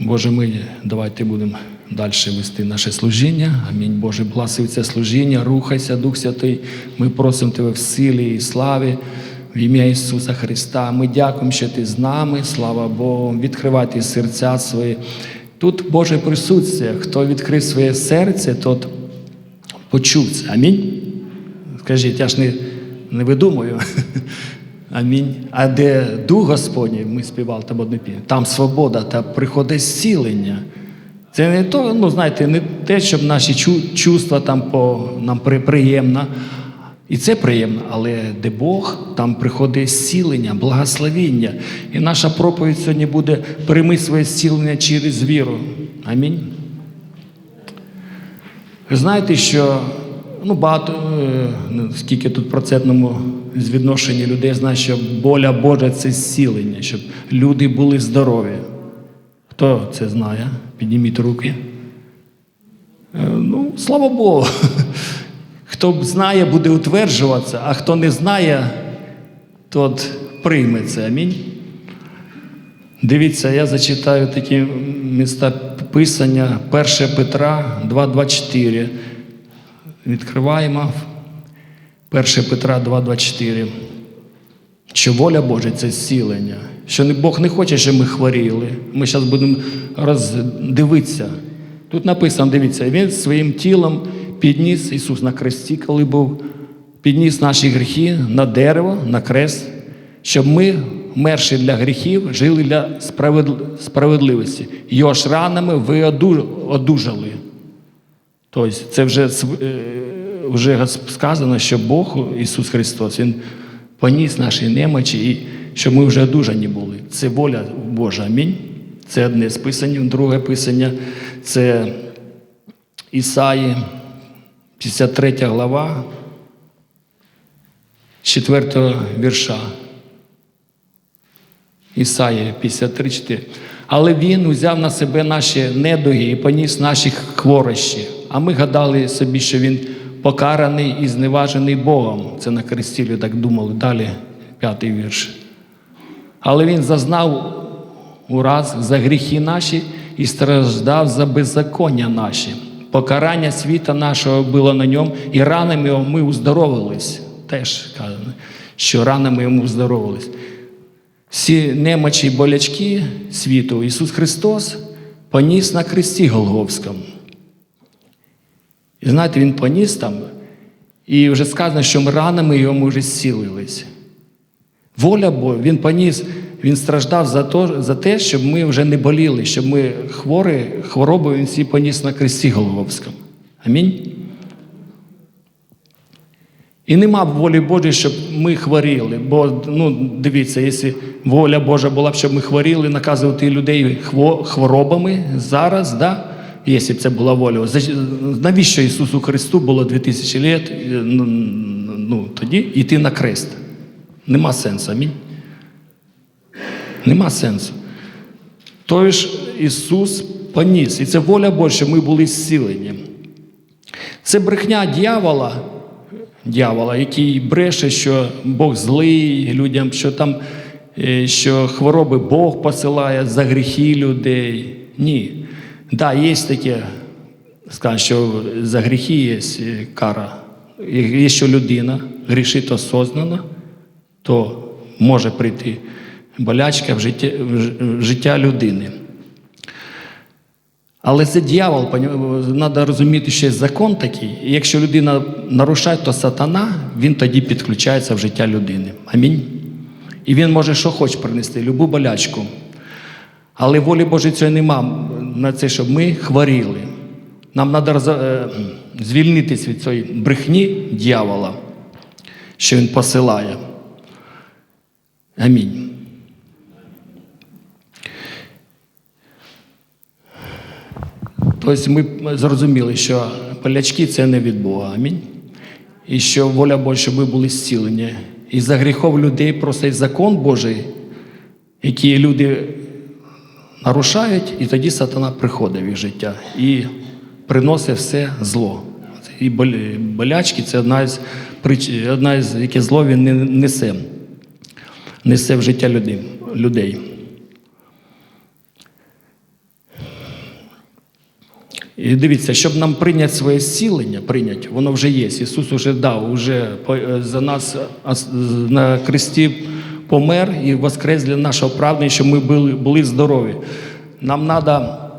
Боже, ми давайте будемо далі вести наше служіння. Амінь. Боже, благослови це служіння, рухайся, Дух Святий. Ми просимо Тебе в силі і славі. В ім'я Ісуса Христа. Ми дякуємо, що Ти з нами, слава Богу. Відкривайте серця свої. Тут Боже присутствие. Хто відкрив своє серце, тот почув це. Амінь. Скажіть, я ж не, не видумую. Амінь. А де Дух Господній, ми співали там одну там свобода та приходить зцілення. Це не то, ну знаєте, не те, щоб наші чувства там по, нам при, приємно. І це приємно, але де Бог, там приходить зцілення, благословіння. І наша проповідь сьогодні буде прийми своє зцілення через віру. Амінь. Ви знаєте, що ну, багато, е, ну, скільки тут в процентному відношенні людей знає, що воля Божа це зцілення, щоб люди були здорові. Хто це знає? Підніміть руки. Е, Ну, слава Богу. Хто знає, буде утверджуватися, а хто не знає, тот прийме це. Амінь. Дивіться, я зачитаю такі міста писання 1 Петра 2,24. Відкриваємо 1 Петра 2,24. Що воля Божа це зцілення. Що Бог не хоче, щоб ми хворіли. Ми зараз будемо роздивитися. Тут написано, дивіться, Він своїм тілом підніс Ісус на кресті, коли був, підніс наші гріхи на дерево, на крест, щоб ми, мерші для гріхів, жили для справедливості. Його ж ранами ви одужали. Тобто це вже, е, вже сказано, що Бог, Ісус Христос, Він поніс наші немочі, і щоб ми вже одужані були. Це воля Божа. Амінь. Це одне з писань, друге писання це Ісаї, 53 глава, 4 вірша. Ісаї 53, 4. Але він узяв на себе наші недуги і поніс наші хворощі. А ми гадали собі, що він покараний і зневажений Богом. Це на крестілі так думали. Далі п'ятий вірш. Але він зазнав ураз за гріхи наші і страждав за беззаконня наші. Покарання світа нашого було на ньому, і ранами ми уздоровились. Теж сказано, що ранами йому уздоровились. Всі немочі болячки світу Ісус Христос поніс на кресті Голговському. І знаєте, Він поніс там, і вже сказано, що ми ранами йому вже зцілились. Воля Божа, Він поніс, Він страждав за, то, за те, щоб ми вже не боліли, щоб ми хворі, хворобу Він всі поніс на кресті Голговському. Амінь. І нема волі Божої, щоб ми хворіли. Бо ну, дивіться, якщо воля Божа була б, щоб ми хворіли, наказувати людей хворобами зараз, да? Якщо б це була воля. Навіщо Ісусу Христу було 2000 літ, е, ну, тоді йти на крест? Нема сенсу. Амінь. Нема сенсу. Той ж Ісус поніс. І це воля Божа, щоб ми були зцілені. Це брехня дьявола, дьявола, який бреше, що Бог злий людям, що там е, що хвороби Бог посилає за гріхи людей. Ні. Да, є таке, скажуть, що за гріхи є е, кара. Якщо людина грішить осознано, то може прийти болячка в життя, в життя людини. Але це дьявол, треба розуміти, що є закон такий. І якщо людина нарушає, то сатана, він тоді підключається в життя людини. Амінь. І він може що хоче принести, любу болячку. Але волі Божої цього нема на це, щоб ми хворіли. Нам треба звільнитися від цієї брехні дьявола, що він посилає. Амінь. Тобто ми зрозуміли, що болячки це не від Бога. Амінь. І що воля Божа, щоб ми були зцілені. І за гріхов людей просто є закон Божий, який люди нарушають, і тоді сатана приходить в їх життя і приносить все зло. І болячки це одна прич... одна із яке зло він не- несе, несе в життя людей. І дивіться, щоб нам прийняти своє зцілення, прийняти, воно вже є. Ісус вже дав, вже за нас на кресті помер і воскрес для нашого правди, щоб ми були, були здорові. Нам треба,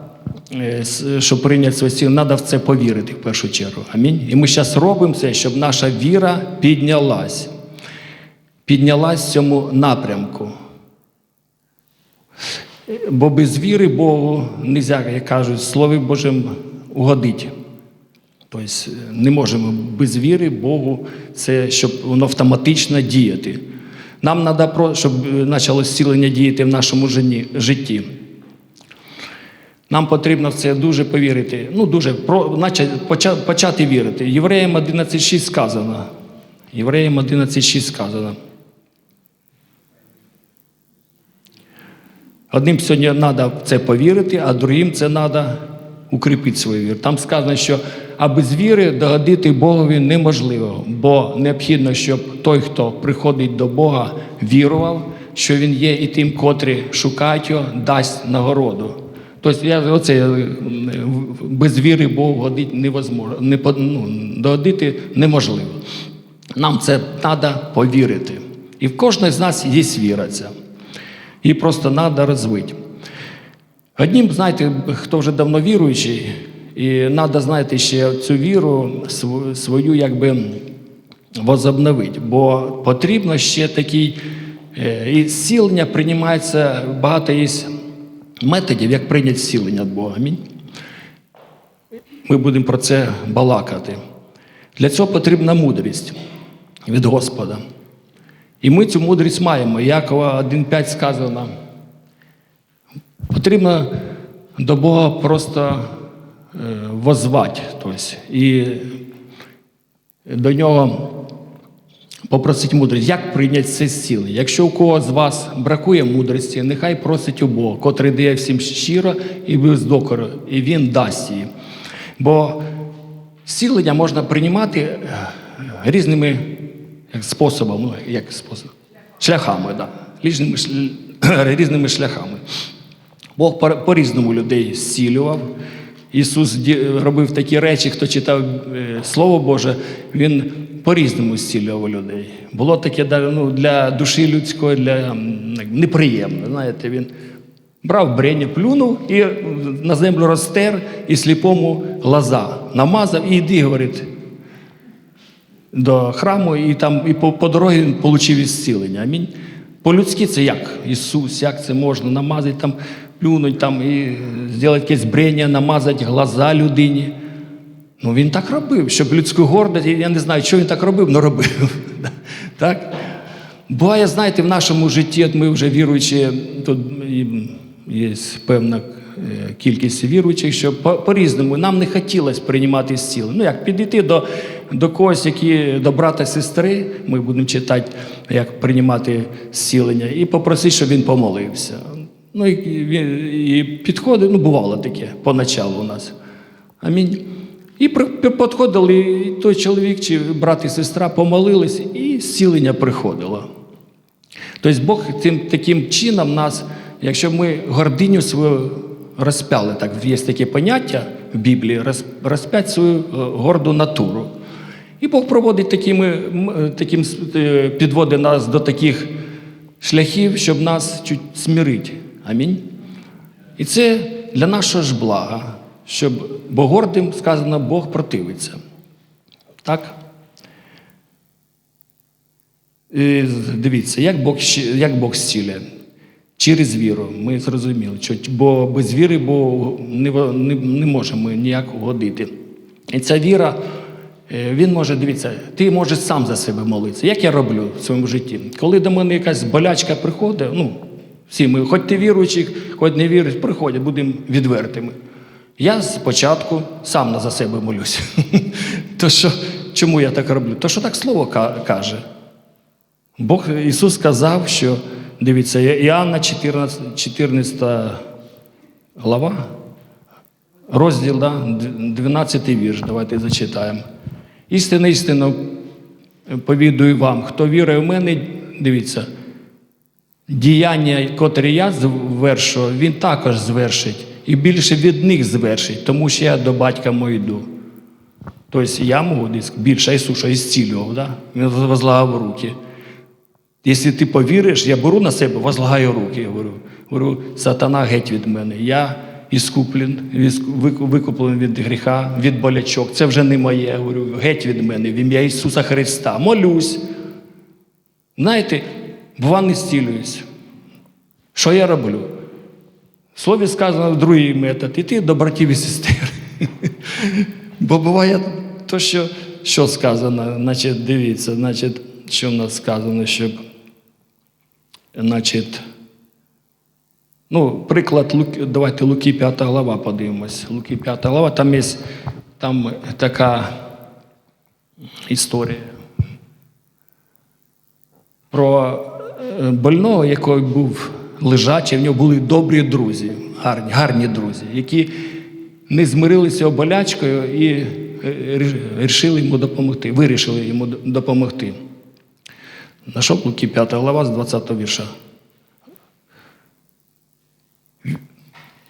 щоб прийняти зцілення, треба в це повірити в першу чергу. Амінь. І ми зараз робимо це, щоб наша віра піднялась. Піднялась в цьому напрямку. Бо без віри Богу не як кажуть, Слові Божим угодити. Тобто е, не можемо без віри Богу, це щоб воно автоматично діяти. Нам треба, щоб е, почало зцілення діяти в нашому житті. Нам потрібно в це дуже повірити. Ну, дуже почати вірити. Євреям 11.6 сказано. Євреям 11.6 сказано. Одним сьогодні треба в це повірити, а другим це треба укріпити свою віру. Там сказано, що а без віри догодити Богові неможливо, бо необхідно, щоб той, хто приходить до Бога, вірував, що Він є і тим, котрі шукають його, дасть нагороду. Тобто я оце е, без віри Богу годити невозможно, не, ну, догодити неможливо. Нам це треба повірити. І в кожного з нас є віра ця. Її просто треба розвити. Одним, знаєте, хто вже давно віруючий, і треба, знаєте, ще цю віру свою якби возобновити. Бо потрібно ще такий е, і зцілення приймається, багато є методів, як прийняти зцілення від Бога. Ми будемо про це балакати. Для цього потрібна мудрість від Господа. І ми цю мудрість маємо. Якова 1.5 сказано. Потрібно до Бога просто е, возвати. Тобто, і до нього попросить мудрість. Як прийняти це зцілення? Якщо у кого з вас бракує мудрості, нехай просить у Бога, котрий дає всім щиро і без докору, і він дасть її. Бо зцілення можна приймати е, різними способами, ну, як способ, шляхами, да. різними, різними шляхами. Бог по-різному людей зцілював. Ісус робив такі речі, хто читав е, Слово Боже, Він по-різному зцілював людей. Було таке ну, для душі людської, для неприємно. Знаєте, він брав брення, плюнув і на землю розтер, і сліпому глаза намазав, і йди, говорить, до храму, і там і по, по дорозі він отримав зцілення. Амінь. По-людськи це як? Ісус, як це можна намазати, там, плюнуть там, і зробити якесь брення, намазати глаза людині. Ну він так робив, щоб людську гордість, я не знаю, що він так робив, але робив. так? Буває, знаєте, в нашому житті, от ми вже віруючі, тут є певна е, кількість віруючих, що по- по-різному нам не хотілося приймати зцілення. Ну як підійти до, до когось, які до брата сестри, ми будемо читати, як приймати зцілення, і попросити, щоб він помолився. Ну і, він- і підходить, ну бувало таке поначалу у нас. Амінь. І підходили, і той чоловік чи брат і сестра помолились, і зцілення приходило. Тобто Бог цим таким чином нас, якщо ми гординю свою розпяли, так є таке поняття в Біблії, розп'ять свою е, горду натуру. І Бог проводить такими, е, таким, е, підводить нас до таких шляхів, щоб нас чуть смирити. Амінь. І це для нашого ж блага, щоб бо гордим сказано, Бог противиться. Так? І дивіться, як Бог, як Бог зціляє? Через віру. Ми зрозуміли, що бо без віри Богу не, не, не можемо ніяк угодити. І ця віра, е, він може, дивіться, ти можеш сам за себе молитися. Як я роблю в своєму житті? Коли до мене якась болячка приходить, ну, всі ми, хоч ти віруючий, хоч не віруючий, приходять, будемо відвертими. Я спочатку сам на за себе молюся. То що, чому я так роблю? То що так слово каже. Бог Ісус сказав, що дивіться, Іоанна 14, 14 глава, розділ, да, 12 вірш. Давайте зачитаємо. Істинно, істинно повідую вам, хто вірує в мене, дивіться, діяння, котрі я звершу, він також звершить. і більше від них звершить, тому що я до батька мого йду. Тобто я можу більше Ісуса ісцілював, да? Він возлагав руки. Якщо ти повіриш, я беру на себе, возлагаю руки. Я говорю, говорю сатана геть від мене. Я іскуплен, викуплений від гріха, від болячок. Це вже не моє. Я говорю, геть від мене, в ім'я Ісуса Христа. Молюсь. Знаєте, бува не зцілююсь. Що я роблю? В слові сказано другий метод іти до братів і сестер. Бо буває то, що, що сказано, значить, дивіться, значить, що в нас сказано, щоб, значить, ну, приклад, давайте Луки 5 глава подивимось. Луки 5 глава, там є там така історія про больного, який був лежачий, в нього були добрі друзі, гарні, гарні друзі, які не змирилися оболячкою і е, рі- рішили йому допомогти, вирішили йому допомогти. Нашов Луки 5 глава з 20 вірша.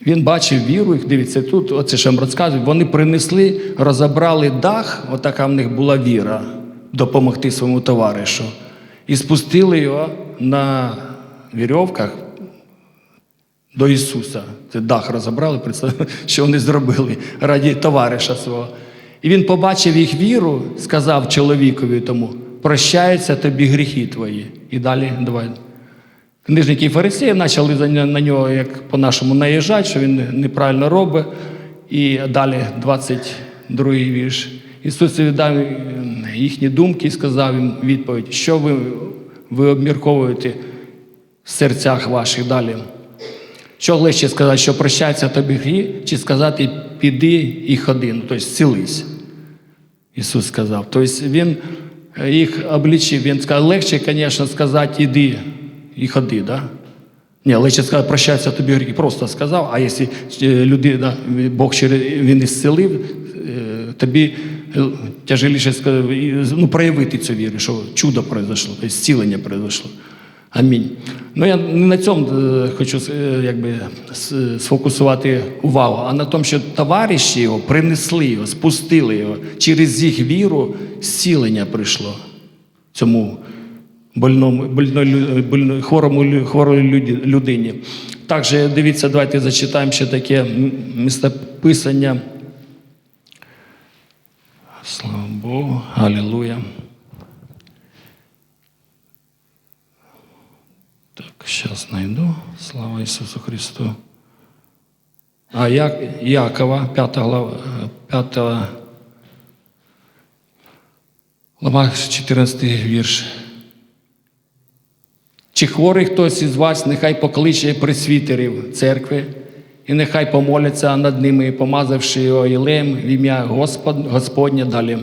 Він бачив віру, їх дивіться, тут, оце що я вам розказую, вони принесли, розібрали дах, отака в них була віра, допомогти своєму товаришу. І спустили його на вірьовках до Ісуса. Це дах розібрали, що вони зробили раді товариша свого. І він побачив їх віру, сказав чоловікові тому, прощаються тобі гріхи твої. І далі давай. Книжники і фарисеї почали на нього, як по-нашому, наїжджати, що він неправильно робить. І далі 22 вірш. Ісус віддав їхні думки і сказав їм відповідь, що ви, ви обмірковуєте в серцях ваших далі. Що легше сказати, що прощаються тобі грі, чи сказати піди і ходи, ну, тобто зцілись. Ісус сказав. Тобто Він їх облічив, Він сказав, легше, звісно, сказати іди і ходи, да? Ні, легше сказати, прощаються тобі гріхи. Просто сказав, а якщо е, людина, Бог він ісцелив, е, тобі е, тяжеліше ну, проявити цю віру, що чудо произошло, зцілення произошло. Амінь. Ну я не на цьому е, хочу е, якби, сфокусувати увагу, а на тому, що товариші його принесли його, спустили його. Через їх віру зцілення прийшло цьому больному, больно, больно, хворому, хворої людині. Також дивіться, давайте зачитаємо ще таке містописання. Слава Богу, Алілуя. Так, сейчас найду. Слава Ісусу Христу. А як, Якова, 5 глава, 5 глава, 14 вірш. Чи хворий хтось із вас, нехай покличе пресвітерів церкви, і нехай помоляться над ними, помазавши його єлеєм в ім'я Господ, Господнє далі.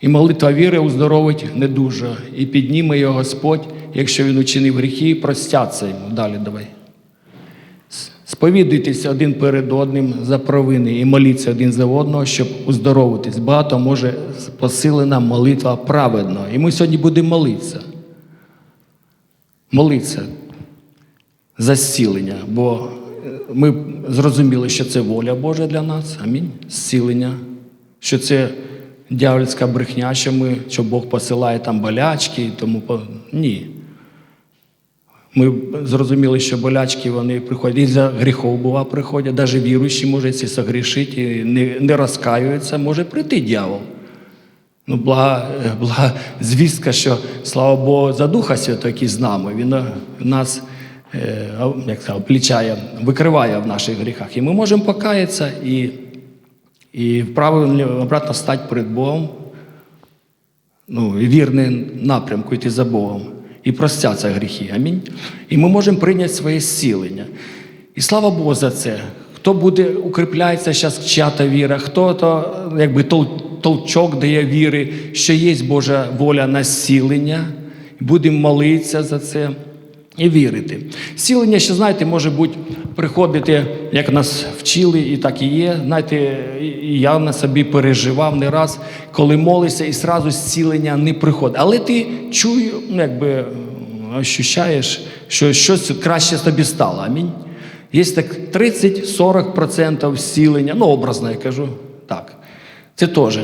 І молитва віри уздоровить недужа, і підніме його Господь, якщо він учинив гріхи, простяться йому. Далі давай. Сповідуйтесь один перед одним за провини і моліться один за одного, щоб уздоровитись. Багато може посилена молитва праведного. І ми сьогодні будемо молитися. Молитися за зцілення, бо ми зрозуміли, що це воля Божа для нас. Амінь. Зцілення, що це дявольська брехня, що ми, що Бог посилає там болячки і тому ні. Ми зрозуміли, що болячки вони приходять і за гріхов бува приходять, навіть віруючі може согрішити і не, не розкаюються, може прийти дьявол. Ну, блага, блага звістка, що слава Богу, за Духа Святого, який з нами, він е, нас як сказав, облічає, викриває в наших гріхах. І ми можемо покаятися і, і в обратно стати перед Богом, ну, і вірний напрямку йти за Богом. І простяться гріхи. Амінь. І ми можемо прийняти своє зцілення. І слава Богу за це. Хто буде укріпляється зараз чата віра, хто то якби тол, толчок дає віри, що є Божа воля на зцілення. Будемо молитися за це і вірити. Зцілення, ще знаєте, може бути приходити, як нас вчили, і так і є. Знаєте, я на собі переживав не раз, коли молишся, і зразу зцілення не приходить. Але ти чую, ну, якби ощущаєш, що щось краще тобі стало. Амінь. Є так 30-40% зцілення, ну образно я кажу. Так. Це теж.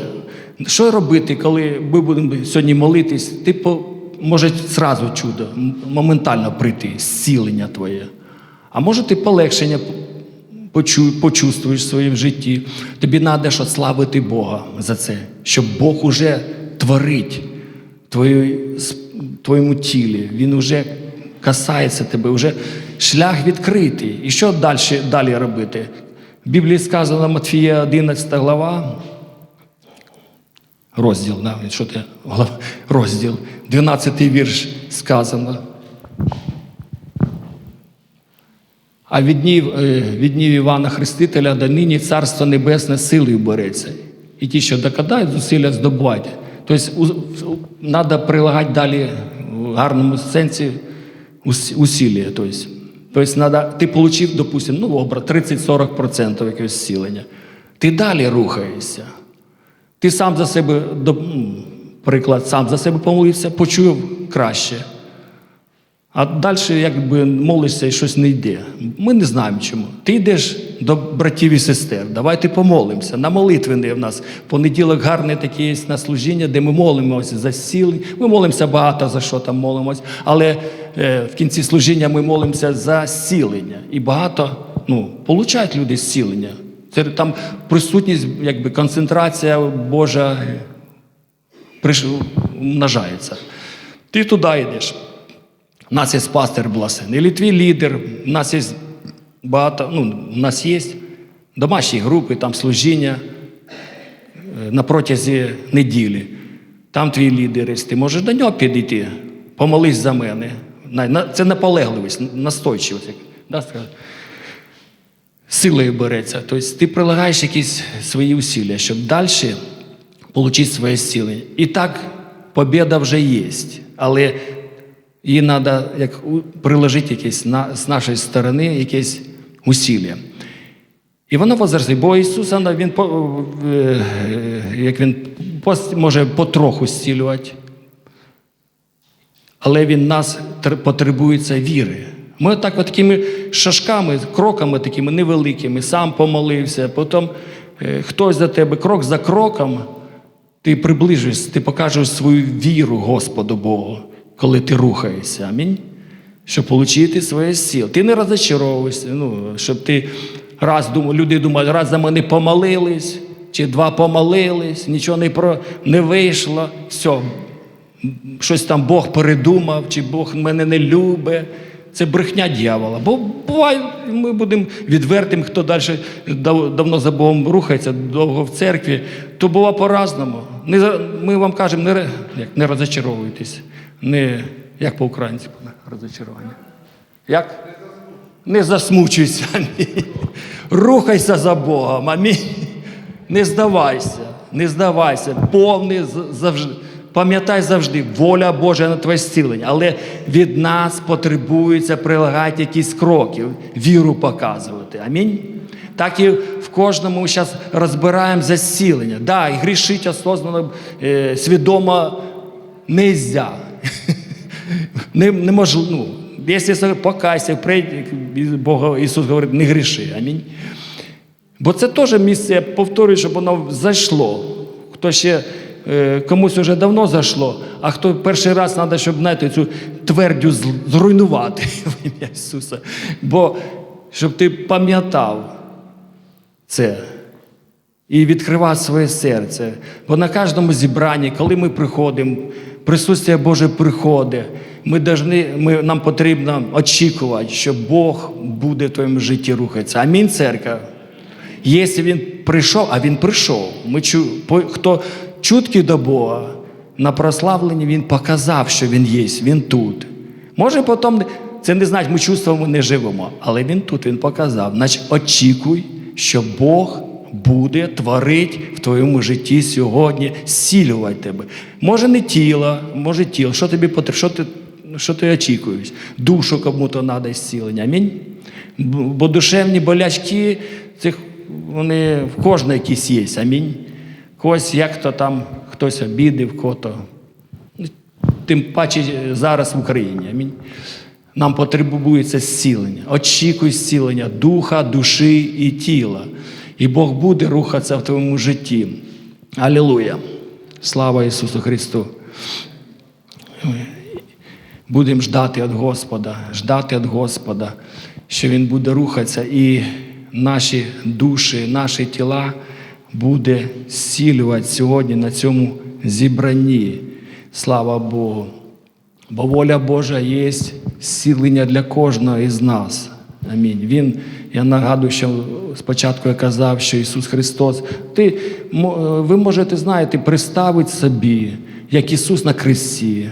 Що робити, коли ми будемо сьогодні молитись, ти може зразу чудо, моментально прийти, зцілення твоє. А може ти полегшення почу, почувствуєш в своєму житті. Тобі треба що славити Бога за це, щоб Бог уже творить в твоєму тілі. Він уже касається тебе, вже шлях відкритий. І що далі, далі робити? В Біблії сказано Матфія 11 глава, розділ, да, що ти, розділ, 12 вірш сказано. А від днів, е, від днів Івана Хрестителя до нині Царство Небесне силою береться. І ті, що докадають, зусилля здобувають. Тобто треба прилагати далі в гарному сенсі усилля. Тобто, тобто ти отримав, допустимо, ну, образ 30-40% якогось зцілення. Ти далі рухаєшся. Ти сам за себе, приклад, сам за себе помолився, почув краще. А далі, якби молишся і щось не йде. Ми не знаємо чому. Ти йдеш до братів і сестер. Давайте помолимося. На молитвини в нас понеділок гарне таке є на служіння, де ми молимося за сіли. Ми молимося багато за що там молимось, але е, в кінці служіння ми молимося за зцілення. І багато ну, получають люди зцілення. Це там присутність, якби концентрація Божа умножається. Ти туди йдеш. У нас є пастир Бласен, і твій лідер, у нас є багато, ну, у нас є домашні групи, там служіння е, на протязі неділі. Там твій лідер, ти можеш до нього підійти, помолись за мене. Це наполегливість, настойчивість. Силою береться. Тобто ти прилагаєш якісь свої усилля, щоб далі отримати своє зцілення. І так, побіда вже є, але її треба як, приложити якесь на, з нашої сторони якесь усилля. І воно возросте, бо Ісус, він, е, е, як він може потроху зцілювати, але він нас потребується віри. Ми так от такими шашками, кроками такими невеликими, сам помолився, потім е, хтось за тебе, крок за кроком, ти приближуєшся, ти покажеш свою віру Господу Богу, коли ти рухаєшся. Амінь. Щоб отримати своє сил. Ти не розочаровуєшся, ну, щоб ти раз думав, люди думають, раз за мене помолились, чи два помолились, нічого не, про, не вийшло, все, щось там Бог передумав, чи Бог мене не любить. Це брехня дьявола. Бо буває, ми будемо відвертим, хто далі дав- давно за Богом рухається, довго в церкві, то бува по-разному. Ми вам кажемо, не, як, не розочаровуйтесь. Не, як по-українськи розочарування. Як? Не засмучуйся. Амінь. Рухайся за Богом. Амінь. Не здавайся, не здавайся. Повний завжди. Пам'ятай завжди, воля Божа на твоє зцілення. Але від нас потребується прилагати якісь кроки, віру показувати. Амінь. Так і в кожному зараз розбираємо за зцілення. Да, і грішить осознанно, е, свідомо не. Не, можу, ну, якщо покайся, прийди, Бога Ісус говорить, не гріши. Амінь. Бо це теж місце, я повторюю, щоб воно зайшло. Хто ще комусь вже давно зайшло, а хто перший раз треба, щоб знаєте, цю твердю зруйнувати в ім'я Ісуса. Бо щоб ти пам'ятав це і відкривав своє серце. Бо на кожному зібранні, коли ми приходимо, присутствие Боже приходить, ми должны, ми, нам потрібно очікувати, що Бог буде в твоєму житті рухатися. Амінь, церква. Якщо він прийшов, а він прийшов. Ми чу, хто чуткий до Бога, на прославленні він показав, що він є, він тут. Може потім, це не значить, ми чувствуємо, ми не живемо, але він тут, він показав. Значить, очікуй, що Бог буде творити в твоєму житті сьогодні, зцілювати тебе. Може не тіло, може тіло. Що тобі потрібно? Що ти, що ти очікуєш? Душу кому-то треба зцілення. Амінь. Бо душевні болячки, цих, вони в кожного якісь є. Амінь. Когось як то там хтось обідив, кого-то. Ну, Тим паче зараз в Україні. Амінь. Нам потребується зцілення. Очікуй зцілення духа, душі і тіла. І Бог буде рухатися в твоєму житті. Алілуя! Слава Ісусу Христу! Будемо ждати від Господа, ждати від Господа, що Він буде рухатися, і наші душі, наші тіла буде зцілювати сьогодні на цьому зібранні. Слава Богу. Бо воля Божа є зцілення для кожного із нас. Амінь. Він, я нагадую, що спочатку я казав, що Ісус Христос, ти, ви можете, знаєте, представити собі, як Ісус на хресті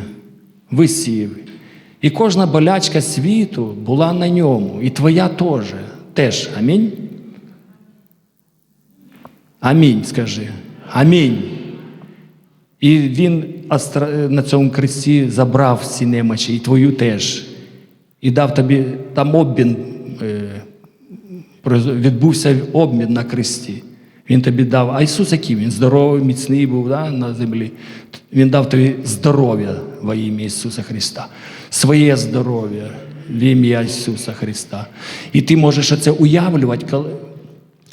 висів. І кожна болячка світу була на ньому, і твоя теж. Теж. Амінь. Амінь, скажи. Амінь. І він на цьому кресті забрав всі немочі, і твою теж. І дав тобі там обмін, е, відбувся обмін на кресті. Він тобі дав, а Ісус який? Він здоровий, міцний був да, на землі. Він дав тобі здоров'я во ім'я Ісуса Христа, своє здоров'я в ім'я Ісуса Христа. І ти можеш це уявлювати, коли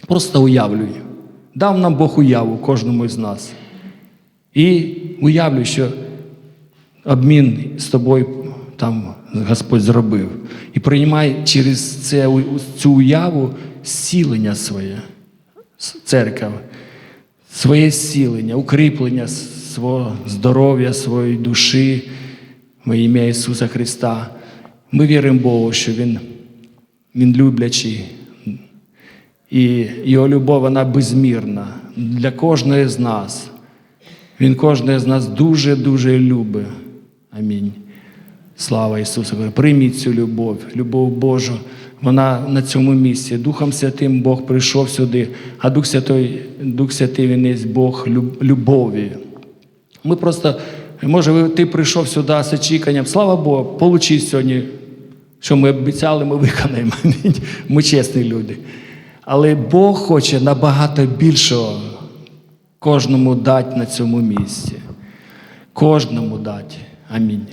просто уявлюй. Дав нам Бог уяву кожному з нас. І уявлю, що обмін з тобою там Господь зробив. І приймай через це, цю уяву зцілення своє, церква, своє зцілення, укріплення свого здоров'я, своєї душі во ім'я Ісуса Христа. Ми віримо Богу, що Він, Він люблячий. І Його любов вона безмірна для кожної з нас. Він кожного з нас дуже-дуже любить. Амінь. Слава Ісусу! Прийміть цю любов, любов Божу. Вона на цьому місці. Духом Святим Бог прийшов сюди, а Дух Святий, Дух Святий Він є Бог люб- любові. Ми просто, може, ти прийшов сюди з очікуванням. Слава Богу, получи сьогодні, що ми обіцяли, ми виконаємо. Ми чесні люди. Але Бог хоче набагато більшого кожному дати на цьому місці. Кожному дати. Амінь.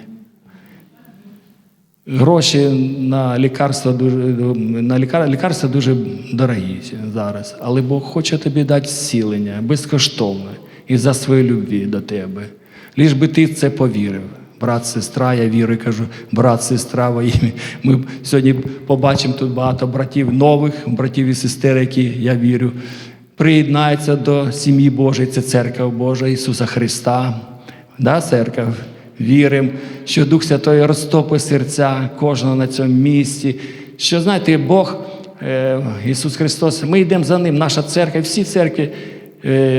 Гроші на лікарства дуже на лікар, лікарства дуже дорогі зараз. Але Бог хоче тобі дати зцілення безкоштовне і за свою любві до тебе. Ліж би ти це повірив. Брат, сестра, я вірю, кажу, брат, сестра во ім'я. Ми сьогодні побачимо тут багато братів нових, братів і сестер, які я вірю, приєднаються до сім'ї Божої, це церква Божа Ісуса Христа. Да, церква? Віримо, що Дух Святий розтопить серця кожного на цьому місці. Що знаєте, Бог, е, Ісус Христос, ми йдемо за Ним, наша церква, всі церкви,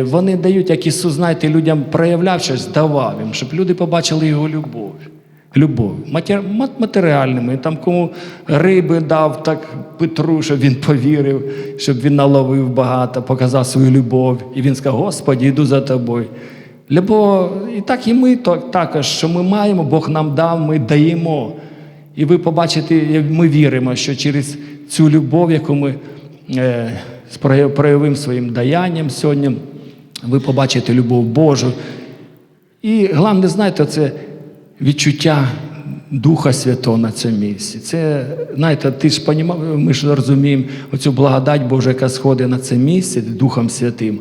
вони дають, як Ісус, знаєте, людям проявляв щось, давав їм, щоб люди побачили Його любов. Любов. Матеріальними. Там кому риби дав, так Петру, щоб він повірив, щоб він наловив багато, показав свою любов. І він сказав: Господі, йду за тобою. Бо і так і ми також, що ми маємо, Бог нам дав, ми даємо. І ви побачите, ми віримо, що через цю любов, яку ми спрояв- проявимо своїм даянням сьогодні, ви побачите любов Божу. І головне, знаєте, це відчуття Духа Святого на цьому місці. Це, знаєте, ти ж понімав, ми ж розуміємо оцю благодать Божу, яка сходить на це місце Духом Святим,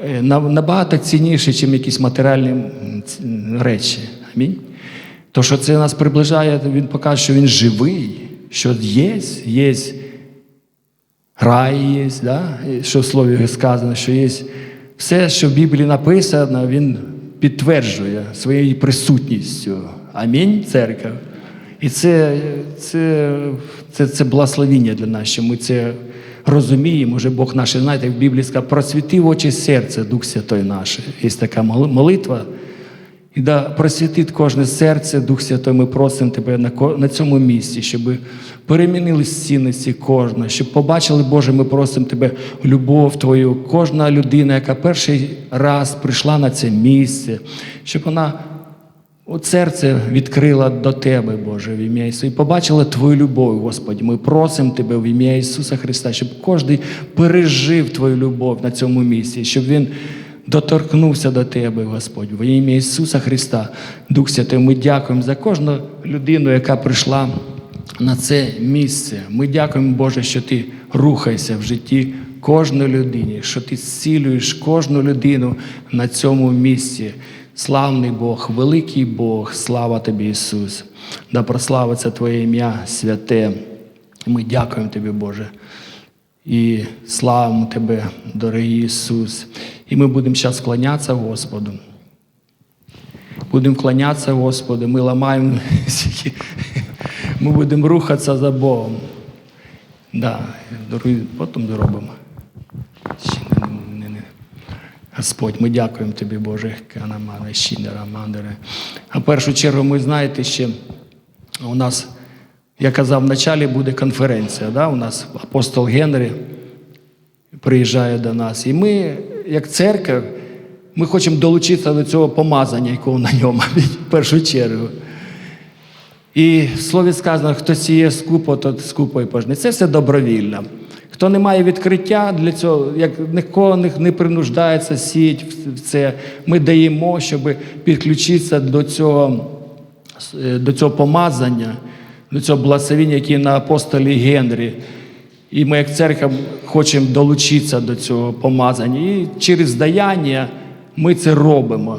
е, набагато цінніше, ніж якісь матеріальні речі. Амінь. То, що це нас приближає, він покаже, що він живий, що є, є рай є, да? Що в слові сказано, що є все, що в Біблії написано, він підтверджує своєю присутністю. Амінь, церква. І це, це, це, це благословіння для нас, що ми це розуміємо. Може, Бог наш, знаєте, в Біблії сказав, просвіти очі серця, Дух Святой наш. Є така молитва. І да просвітить кожне серце, Дух Святой, ми просимо тебе на, на цьому місці, щоб перемінились цінності кожна, щоб побачили, Боже, ми просимо тебе любов Твою, кожна людина, яка перший раз прийшла на це місце, щоб вона от серце відкрила до Тебе, Боже, в ім'я Ісуса, і побачила Твою любов, Господи. Ми просимо Тебе в ім'я Ісуса Христа, щоб кожен пережив Твою любов на цьому місці, щоб він доторкнувся до Тебе, Господь, во ім'я Ісуса Христа, Дух Святий, ми дякуємо за кожну людину, яка прийшла на це місце. Ми дякуємо, Боже, що ти рухаєшся в житті кожної людині, що ти зцілюєш кожну людину на цьому місці. Славний Бог, великий Бог, слава тобі, Ісус. Да прославиться Твоє ім'я святе. Ми дякуємо Тобі, Боже. І славимо Тебе, дорогий Ісус. І ми будемо зараз склонятися Господу. Будемо вклонятися Господу, ми ламаємо, ми будемо рухатися за Богом. Да, потім не. Господь, ми дякуємо Тобі, Боже, Канамане, Щіндера, Мандере. А в першу чергу, ми знаєте, ще у нас, я казав, в началі буде конференція. Да? У нас апостол Генрі приїжджає до нас. І ми, як церква, ми хочемо долучитися до цього помазання, якого на ньому, в першу чергу. І в слові сказано, хто сіє скупо, то скупо і пожне. Це все добровільно. Хто не має відкриття для цього, як нікого не- принуждається сіять в це, ми даємо, щоб підключитися до цього, е, до цього помазання, до цього благословення, яке на апостолі Генрі. І ми, як церква, хочемо долучитися до цього помазання. І через даяння ми це робимо.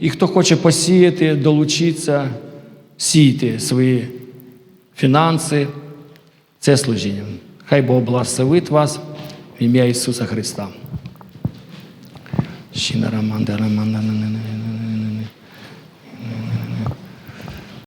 І хто хоче посіяти, долучитися, сійте свої фінанси, це служіння. Хай Бог благословить вас в ім'я Ісуса Христа.